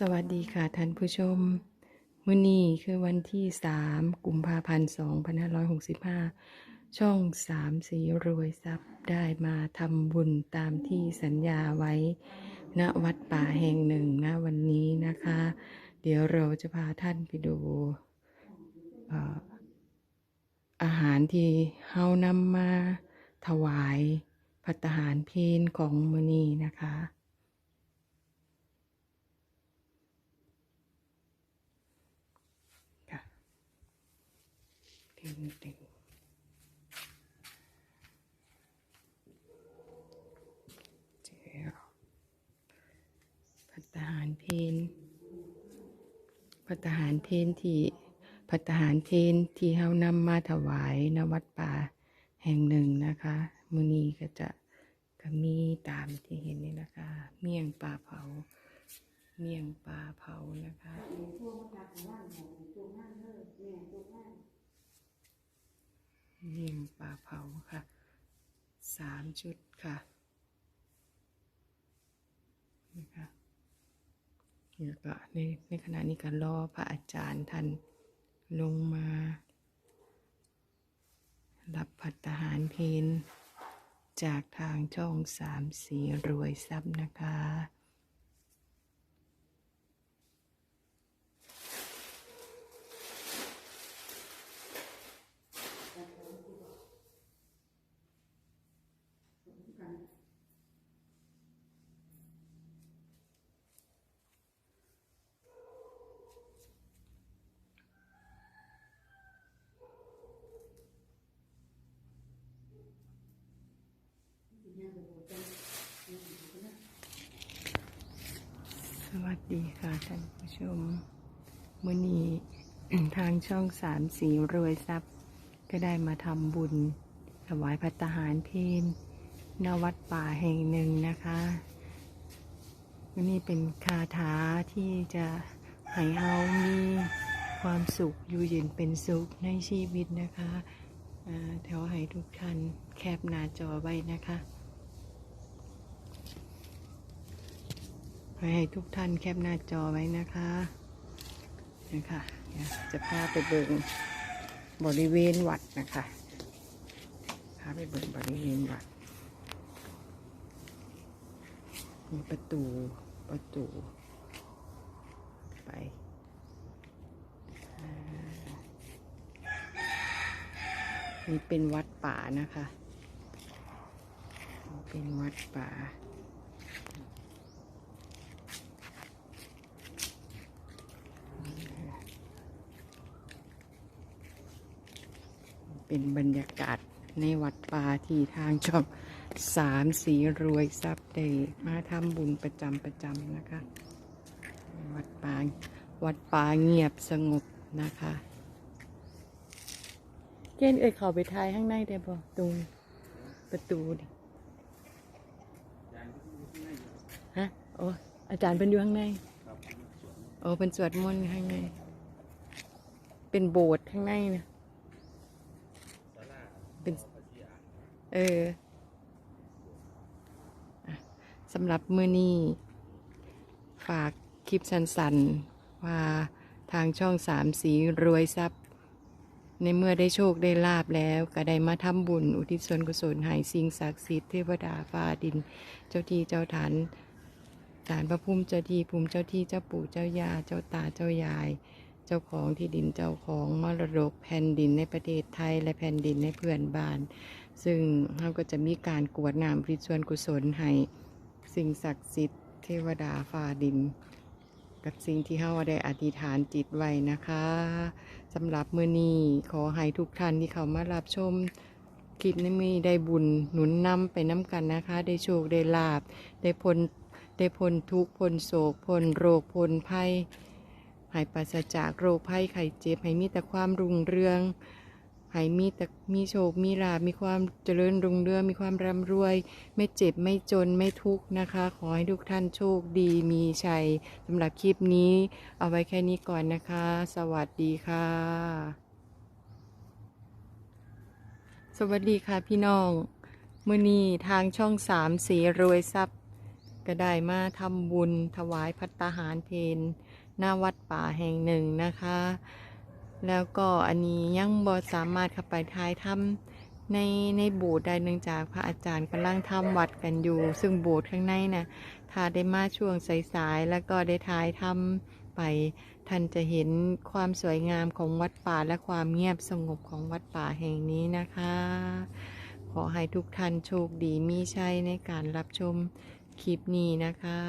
สวัสดีค่ะท่านผู้ชม มื้อนี้คือวันที่ 3 กุมภาพันธ์ 2565 ช่องสามสีรวยทรัพย์ได้มาทำบุญตามที่สัญญาไว้ ณวัดป่าแห่งหนึ่งณวันนี้นะคะ เดี๋ยวเราจะพาท่านไปดูอาหารที่เฮานำมาถวายพัตตาหารเพนของมื้อนี้นะคะ เพนเต็งเจ้าพัตหารเพนพัตหารเพนที่พัตหารเพนที่เฮานำมาถวายณวัดป่าแห่งหนึ่งนะคะมือนีก็จะก็มีตามที่เห็นนี่นะคะ เมี่ยงปลาเผา เมี่ยงปลาเผานะคะ เมี่ยงปลาเผาค่ะสามชุดค่ะนะคะแล้วก็ในในขณะนี้การรอพระอาจารย์ท่านลงมา รับพัฒหารเพนจากทางช่องสามสีรวยทรัพย์นะคะ สวัสดีค่ะท่านผู้ชมมื่อนี้ทางช่องสามสีรวยทรัพย์ ก็ได้มาทำบุญ ถวายพัตหารเพนณวัดป่าแห่งหนึ่งนะคะนนี้เป็นคาถาที่จะให้เฮามีความสุขอยู่เย็นเป็นสุขในชีวิตนะคะแถวให้ทุกท่านแคปหน้าจอไว้นะคะ ขอให้ทุกท่านแคปหน้าจอไว้นะคะนะคะจะพาไปเบิงบริเวณวัดนะคะ พาไปเบิงบริเวณวัด มีประตูประตูไปนี่เป็นวัดป่านะคะ เป็นวัดป่า เป็นบรรยากาศในวัดป่าที่ทางช่องสามสีรวยทรัพย์ได้มาทำบุญประจำประจำนะคะ วัดป่าวัดป่าเงียบสงบนะคะเกณฑ์เอ่ยเข้าไปทายข้างในได้บ่ตรงประตูดิฮะโอ้อาจารย์เป็นอยู่ข้างในโอ้เป็นสวดมนต์ข้างใน เป็นโบสถ์ข้างในนะเป็น เออสำหรับมือนี้ฝากคลิปสันๆว่าทางช่องสามสีรวยทรัพย์ ในเมื่อได้โชคได้ลาบแล้ว ก็ได้มาทำบุญ อุทิศส่วนกุศลให้สิ่งศักดิ์สิทธิ์เทวดาฟ้าดิน เจ้าที่เจ้าฐานฐานพระภูมิเจ้าที่ภูมิเจ้าที่เจ้าปู่เจ้ายาเจ้าตาเจ้ายาย เจ้าของที่ดินเจ้าของมรดกแผ่นดินในประเทศไทยและแผ่นดินในเพื่อนบ้าน ซึ่งเราก็จะมีการกวดน้ำพิส่วนกุศลให้สิ่งศักดิ์สิทธิ์เทวดาฟ้าดิน กับสิ่งที่เฮาได้อธิษฐานจิตไว้นะคะสำหรับมื้อนี้ขอให้ทุกท่านที่เข้ามารับชมคลิปนี้มีได้บุญหนุนนำไปน้ำกันนะคะ ได้โชคได้ลาบ ได้พ้นได้พ้นทุกพ้นโศกพ้นโรคพ้นภัย ให้ปราศจากโรคภัยไข้เจ็บ ให้มีแต่ความรุ่งเรือง ให้มีแต่มีโชค มีลาภมีความเจริญรุ่งเรือง มีความร่ำรวย ไม่เจ็บ ไม่จน ไม่ทุกข์นะคะ ขอให้ทุกท่านโชคดี มีชัยสำหรับคลิปนี้ เอาไว้แค่นี้ก่อนนะคะ สวัสดีค่ะ สวัสดีค่ะพี่น้องมื่อนี้ทางช่องสามสีรวยทรัพย์ ก็ได้มาทำบุญถวายพัตตาหารเพน หน้าวัดป่าแห่งหนึ่งนะคะ แล้วก็อันนี้ยังบ่สามารถเข้าไปท้ายถ้ำในในโบสถ์ได้เนื่องจากพระอาจารย์กำลังทำวัดกันอยู่ ซึ่งโบสถ์ข้างในน่ะถ้าได้มาช่วงสายๆแล้วก็ได้ท้ายถ้ำไปท่านจะเห็นความสวยงามของวัดป่าและความเงียบสงบของวัดป่าแห่งนี้นะคะ ขอให้ทุกท่านโชคดีมีชัยในการรับชมคลิปนี้นะคะ